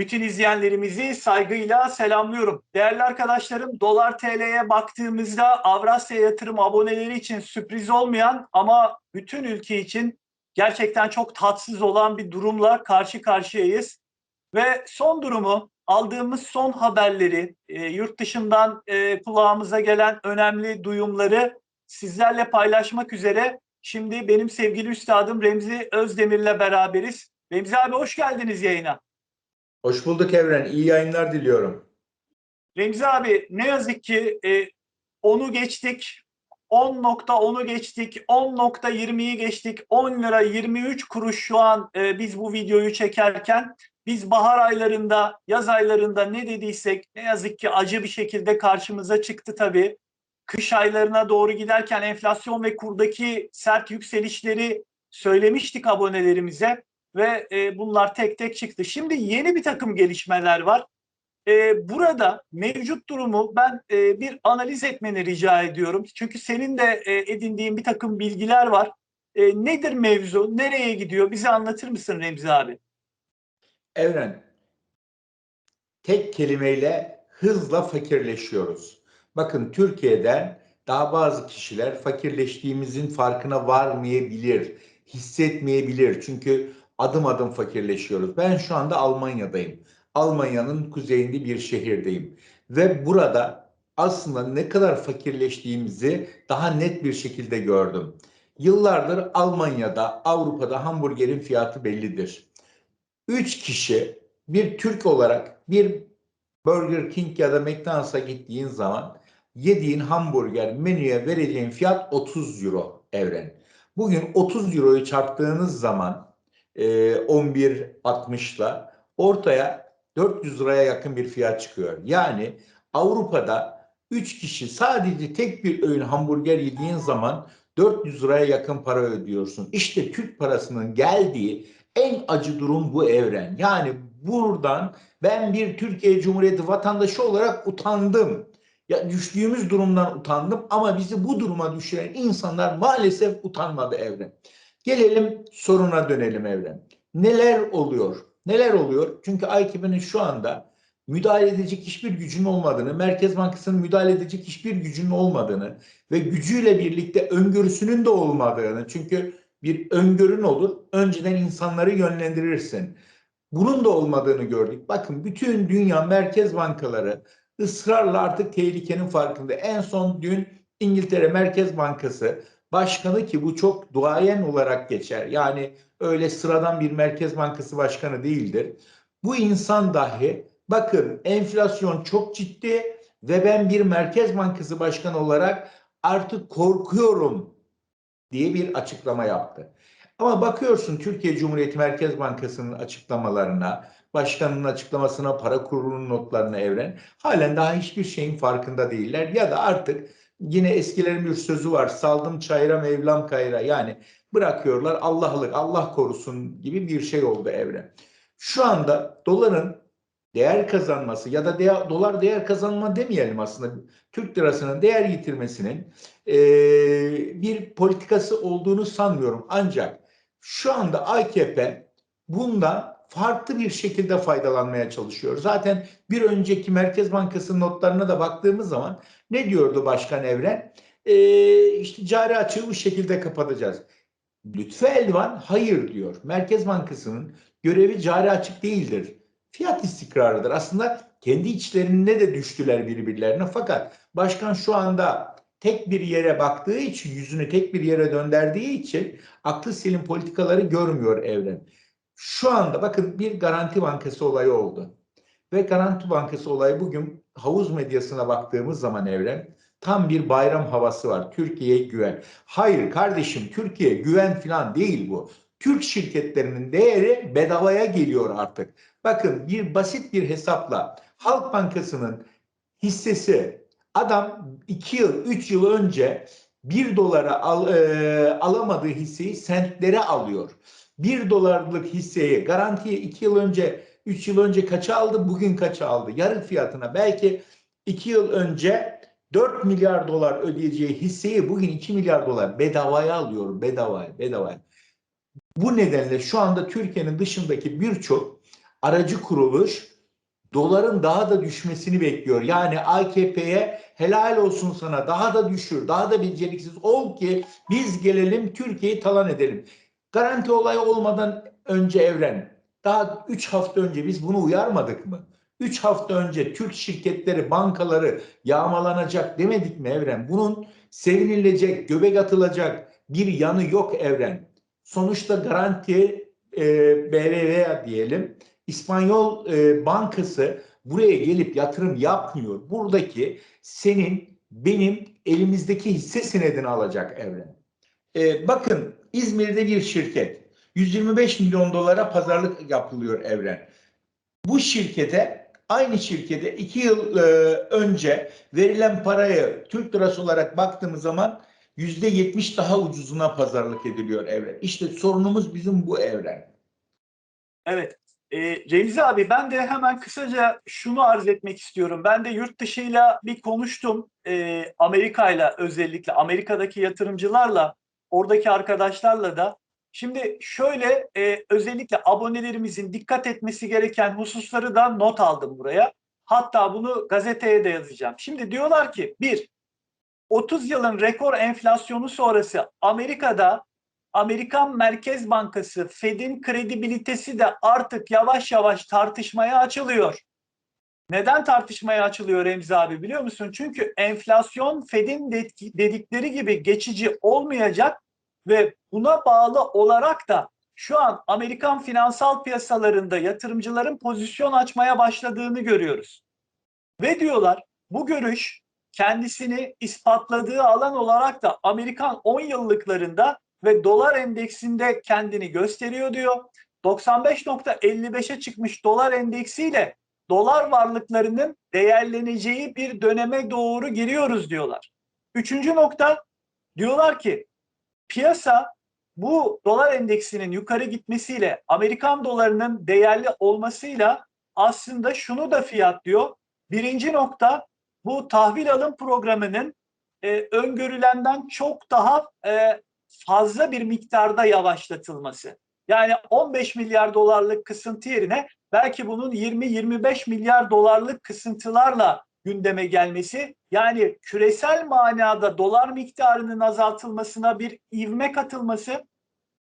Bütün izleyenlerimizi saygıyla selamlıyorum. Değerli arkadaşlarım, dolar TL'ye baktığımızda Avrasya Yatırım aboneleri için sürpriz olmayan ama bütün ülke için gerçekten çok tatsız olan bir durumla karşı karşıyayız. Ve son durumu, aldığımız son haberleri, e, yurt dışından e, kulağımıza gelen önemli duyumları sizlerle paylaşmak üzere şimdi benim sevgili üstadım Remzi Özdemir'le beraberiz. Remzi abi hoş geldiniz yayına. Hoş bulduk Evren. İyi yayınlar diliyorum. Remzi abi ne yazık ki e, onu geçtik. 10.10'u geçtik. 10.20'yi geçtik. 10 lira 23 kuruş şu an e, biz bu videoyu çekerken biz bahar aylarında, yaz aylarında ne dediysek ne yazık ki acı bir şekilde karşımıza çıktı tabii. Kış aylarına doğru giderken enflasyon ve kurdaki sert yükselişleri söylemiştik abonelerimize ve e, bunlar tek tek çıktı. Şimdi yeni bir takım gelişmeler var. E, burada mevcut durumu ben e, bir analiz etmeni rica ediyorum. Çünkü senin de e, edindiğin bir takım bilgiler var. E, nedir mevzu? Nereye gidiyor? Bize anlatır mısın Remzi abi? Evren, tek kelimeyle hızla fakirleşiyoruz. Bakın Türkiye'den daha bazı kişiler fakirleştiğimizin farkına varmayabilir, hissetmeyebilir. Çünkü adım adım fakirleşiyoruz. Ben şu anda Almanya'dayım. Almanya'nın kuzeyinde bir şehirdeyim. Ve burada aslında ne kadar fakirleştiğimizi daha net bir şekilde gördüm. Yıllardır Almanya'da, Avrupa'da hamburgerin fiyatı bellidir. 3 kişi bir Türk olarak bir Burger King ya da McDonald's'a gittiğin zaman yediğin hamburger menüye vereceğin fiyat 30 euro evren. Bugün 30 euroyu çarptığınız zaman 11.60'la ortaya 400 liraya yakın bir fiyat çıkıyor. Yani Avrupa'da 3 kişi sadece tek bir öğün hamburger yediğin zaman 400 liraya yakın para ödüyorsun. İşte Türk parasının geldiği en acı durum bu evren. Yani buradan ben bir Türkiye Cumhuriyeti vatandaşı olarak utandım. Ya düştüğümüz durumdan utandım ama bizi bu duruma düşüren insanlar maalesef utanmadı evren. Gelelim soruna dönelim evren. Neler oluyor? Neler oluyor? Çünkü AKP'nin şu anda müdahale edecek hiçbir gücünün olmadığını, Merkez Bankası'nın müdahale edecek hiçbir gücünün olmadığını ve gücüyle birlikte öngörüsünün de olmadığını çünkü bir öngörün olur. Önceden insanları yönlendirirsin. Bunun da olmadığını gördük. Bakın bütün dünya merkez bankaları ısrarla artık tehlikenin farkında. En son dün İngiltere Merkez Bankası başkanı ki bu çok duayen olarak geçer. Yani öyle sıradan bir Merkez Bankası başkanı değildir. Bu insan dahi bakın enflasyon çok ciddi ve ben bir Merkez Bankası başkanı olarak artık korkuyorum diye bir açıklama yaptı. Ama bakıyorsun Türkiye Cumhuriyeti Merkez Bankası'nın açıklamalarına, başkanının açıklamasına, para kurulunun notlarına evren halen daha hiçbir şeyin farkında değiller. Ya da artık yine eskilerin bir sözü var. Saldım çayıra mevlam kayra. Yani bırakıyorlar Allah'lık, Allah korusun gibi bir şey oldu evren. Şu anda doların değer kazanması ya da değer, dolar değer kazanma demeyelim aslında. Türk lirasının değer yitirmesinin e, bir politikası olduğunu sanmıyorum. Ancak şu anda AKP bundan farklı bir şekilde faydalanmaya çalışıyor. Zaten bir önceki Merkez Bankası notlarına da baktığımız zaman ne diyordu Başkan Evren? E, işte cari açığı bu şekilde kapatacağız. Lütfü Elvan hayır diyor. Merkez Bankası'nın görevi cari açık değildir fiyat istikrarıdır. Aslında kendi içlerinde de düştüler birbirlerine fakat başkan şu anda tek bir yere baktığı için, yüzünü tek bir yere döndürdüğü için aklı selim politikaları görmüyor evren. Şu anda bakın bir garanti bankası olayı oldu. Ve garanti bankası olayı bugün havuz medyasına baktığımız zaman evren tam bir bayram havası var. Türkiye'ye güven. Hayır kardeşim Türkiye güven falan değil bu. Türk şirketlerinin değeri bedavaya geliyor artık. Bakın bir basit bir hesapla Halk Bankası'nın hissesi adam 2 yıl 3 yıl önce 1 dolara al, e, alamadığı hisseyi sentlere alıyor. 1 dolarlık hisseyi garantiye 2 yıl önce 3 yıl önce kaça aldı bugün kaça aldı? Yarı fiyatına belki 2 yıl önce 4 milyar dolar ödeyeceği hisseyi bugün 2 milyar dolar bedavaya alıyor bedavaya bedavaya. Bu nedenle şu anda Türkiye'nin dışındaki birçok aracı kuruluş doların daha da düşmesini bekliyor. Yani AKP'ye helal olsun sana daha da düşür, daha da beceriksiz ol ki biz gelelim Türkiye'yi talan edelim. Garanti olayı olmadan önce evren, daha 3 hafta önce biz bunu uyarmadık mı? 3 hafta önce Türk şirketleri, bankaları yağmalanacak demedik mi Evren? Bunun sevinilecek, göbek atılacak bir yanı yok Evren. Sonuçta garanti e, BBVA diyelim. İspanyol e, bankası buraya gelip yatırım yapmıyor. Buradaki senin, benim elimizdeki hisse senedini alacak Evren. E, bakın İzmir'de bir şirket. 125 milyon dolara pazarlık yapılıyor Evren. Bu şirkete aynı şirkete iki yıl e, önce verilen parayı Türk lirası olarak baktığımız zaman yüzde yetmiş daha ucuzuna pazarlık ediliyor Evren. İşte sorunumuz bizim bu Evren. Evet. E, Remzi abi ben de hemen kısaca şunu arz etmek istiyorum. Ben de yurt dışıyla bir konuştum. E, Amerika'yla özellikle Amerika'daki yatırımcılarla, oradaki arkadaşlarla da. Şimdi şöyle e, özellikle abonelerimizin dikkat etmesi gereken hususları da not aldım buraya. Hatta bunu gazeteye de yazacağım. Şimdi diyorlar ki bir, 30 yılın rekor enflasyonu sonrası Amerika'da Amerikan Merkez Bankası Fed'in kredibilitesi de artık yavaş yavaş tartışmaya açılıyor. Neden tartışmaya açılıyor Remzi abi biliyor musun? Çünkü enflasyon Fed'in dedikleri gibi geçici olmayacak ve buna bağlı olarak da şu an Amerikan finansal piyasalarında yatırımcıların pozisyon açmaya başladığını görüyoruz. Ve diyorlar bu görüş kendisini ispatladığı alan olarak da Amerikan 10 yıllıklarında ve dolar endeksinde kendini gösteriyor diyor. 95.55'e çıkmış dolar endeksiyle dolar varlıklarının değerleneceği bir döneme doğru giriyoruz diyorlar. Üçüncü nokta diyorlar ki piyasa bu dolar endeksinin yukarı gitmesiyle Amerikan dolarının değerli olmasıyla aslında şunu da fiyatlıyor. Birinci nokta bu tahvil alım programının e, öngörülenden çok daha e, fazla bir miktarda yavaşlatılması. Yani 15 milyar dolarlık kısıntı yerine belki bunun 20-25 milyar dolarlık kısıntılarla gündeme gelmesi yani küresel manada dolar miktarının azaltılmasına bir ivme katılması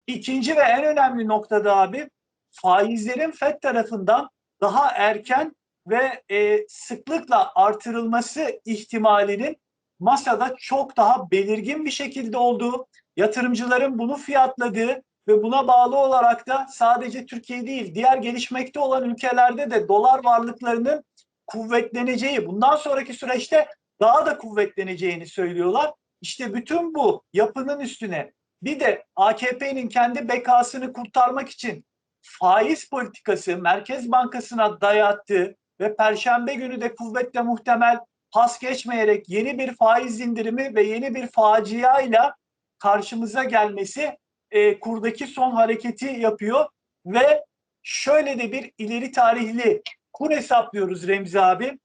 ikinci ve en önemli noktada abi faizlerin FED tarafından daha erken ve e, sıklıkla artırılması ihtimalinin masada çok daha belirgin bir şekilde olduğu, yatırımcıların bunu fiyatladığı ve buna bağlı olarak da sadece Türkiye değil diğer gelişmekte olan ülkelerde de dolar varlıklarının kuvvetleneceği, bundan sonraki süreçte daha da kuvvetleneceğini söylüyorlar. İşte bütün bu yapının üstüne bir de AKP'nin kendi bekasını kurtarmak için faiz politikası Merkez Bankası'na dayattığı ve Perşembe günü de kuvvetle muhtemel pas geçmeyerek yeni bir faiz indirimi ve yeni bir faciayla karşımıza gelmesi e, kurdaki son hareketi yapıyor ve şöyle de bir ileri tarihli kur hesaplıyoruz Remzi abi.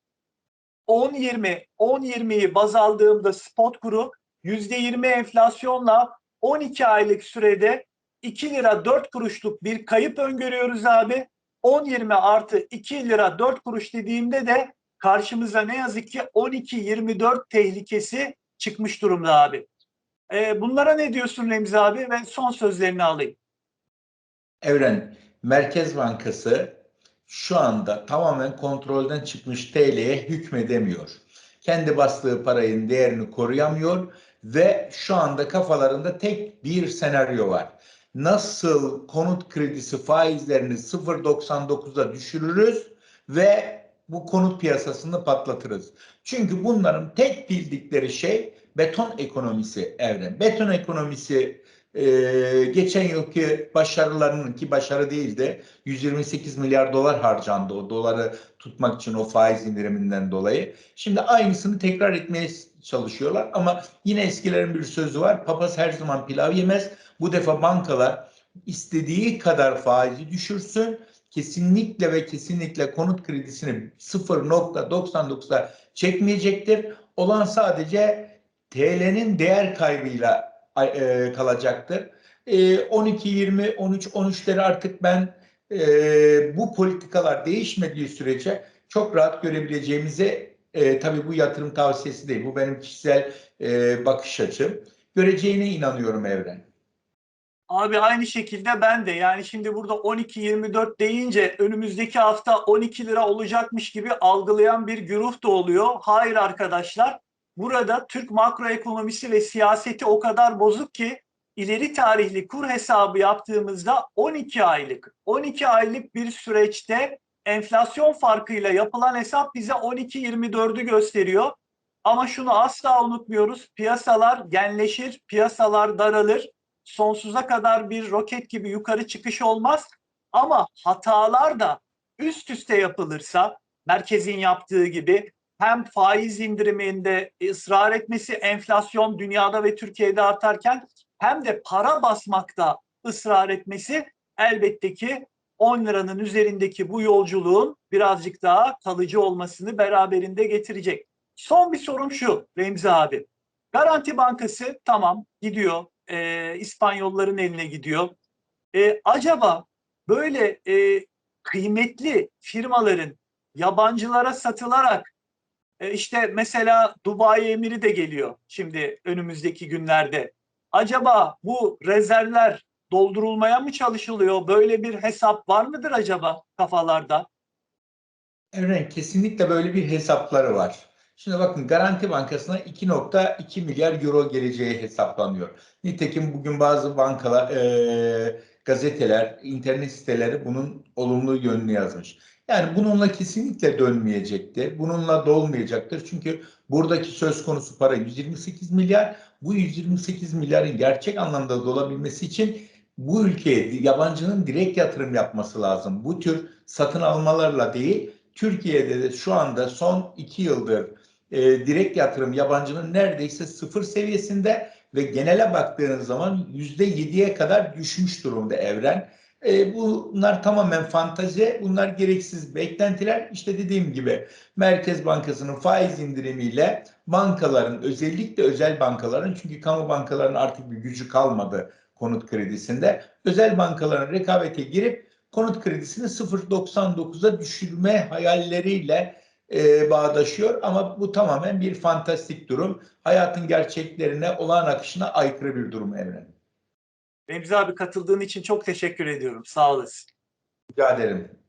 10-20, 10-20'yi baz aldığımda spot kuru %20 enflasyonla 12 aylık sürede 2 lira 4 kuruşluk bir kayıp öngörüyoruz abi. 10-20 artı 2 lira 4 kuruş dediğimde de karşımıza ne yazık ki 12-24 tehlikesi çıkmış durumda abi. E, bunlara ne diyorsun Remzi abi ve son sözlerini alayım. Evren, Merkez Bankası şu anda tamamen kontrolden çıkmış TL'ye hükmedemiyor. Kendi bastığı parayın değerini koruyamıyor ve şu anda kafalarında tek bir senaryo var. Nasıl konut kredisi faizlerini 0.99'a düşürürüz ve bu konut piyasasını patlatırız. Çünkü bunların tek bildikleri şey beton ekonomisi evren. Beton ekonomisi e, geçen yılki başarılarının ki başarı değildi 128 milyar dolar harcandı o doları tutmak için o faiz indiriminden dolayı. Şimdi aynısını tekrar etmeye çalışıyorlar ama yine eskilerin bir sözü var. Papaz her zaman pilav yemez. Bu defa bankalar istediği kadar faizi düşürsün kesinlikle ve kesinlikle konut kredisini 0.99'a çekmeyecektir. Olan sadece TL'nin değer kaybıyla e, kalacaktır. E, 12, 20, 13, 13'leri artık ben e, bu politikalar değişmediği sürece çok rahat görebileceğimize e, tabii bu yatırım tavsiyesi değil. Bu benim kişisel e, bakış açım. Göreceğine inanıyorum Evren. Abi aynı şekilde ben de yani şimdi burada 12-24 deyince önümüzdeki hafta 12 lira olacakmış gibi algılayan bir güruh da oluyor. Hayır arkadaşlar burada Türk makroekonomisi ve siyaseti o kadar bozuk ki ileri tarihli kur hesabı yaptığımızda 12 aylık 12 aylık bir süreçte enflasyon farkıyla yapılan hesap bize 12-24'ü gösteriyor. Ama şunu asla unutmuyoruz. Piyasalar genleşir, piyasalar daralır sonsuza kadar bir roket gibi yukarı çıkış olmaz. Ama hatalar da üst üste yapılırsa merkezin yaptığı gibi hem faiz indiriminde ısrar etmesi enflasyon dünyada ve Türkiye'de artarken hem de para basmakta ısrar etmesi elbette ki 10 liranın üzerindeki bu yolculuğun birazcık daha kalıcı olmasını beraberinde getirecek. Son bir sorum şu Remzi abi. Garanti Bankası tamam gidiyor e, İspanyolların eline gidiyor. E, acaba böyle e, kıymetli firmaların yabancılara satılarak işte mesela Dubai Emiri de geliyor şimdi önümüzdeki günlerde. Acaba bu rezervler doldurulmaya mı çalışılıyor? Böyle bir hesap var mıdır acaba kafalarda? Evren kesinlikle böyle bir hesapları var. Şimdi bakın Garanti Bankası'na 2.2 milyar euro geleceği hesaplanıyor. Nitekim bugün bazı bankalar, e, gazeteler, internet siteleri bunun olumlu yönünü yazmış. Yani bununla kesinlikle dönmeyecektir. Bununla dolmayacaktır. Çünkü buradaki söz konusu para 128 milyar. Bu 128 milyarın gerçek anlamda dolabilmesi için bu ülkeye yabancının direkt yatırım yapması lazım. Bu tür satın almalarla değil, Türkiye'de de şu anda son iki yıldır e, direkt yatırım yabancının neredeyse sıfır seviyesinde ve genele baktığınız zaman yüzde yediye kadar düşmüş durumda evren. E, bunlar tamamen fantazi, bunlar gereksiz beklentiler. İşte dediğim gibi Merkez Bankası'nın faiz indirimiyle bankaların özellikle özel bankaların çünkü kamu bankalarının artık bir gücü kalmadı konut kredisinde. Özel bankaların rekabete girip konut kredisini 0.99'a düşürme hayalleriyle e, bağdaşıyor ama bu tamamen bir fantastik durum. Hayatın gerçeklerine, olağan akışına aykırı bir durum Evren. Remzi abi katıldığın için çok teşekkür ediyorum. Sağ olasın. Rica ederim.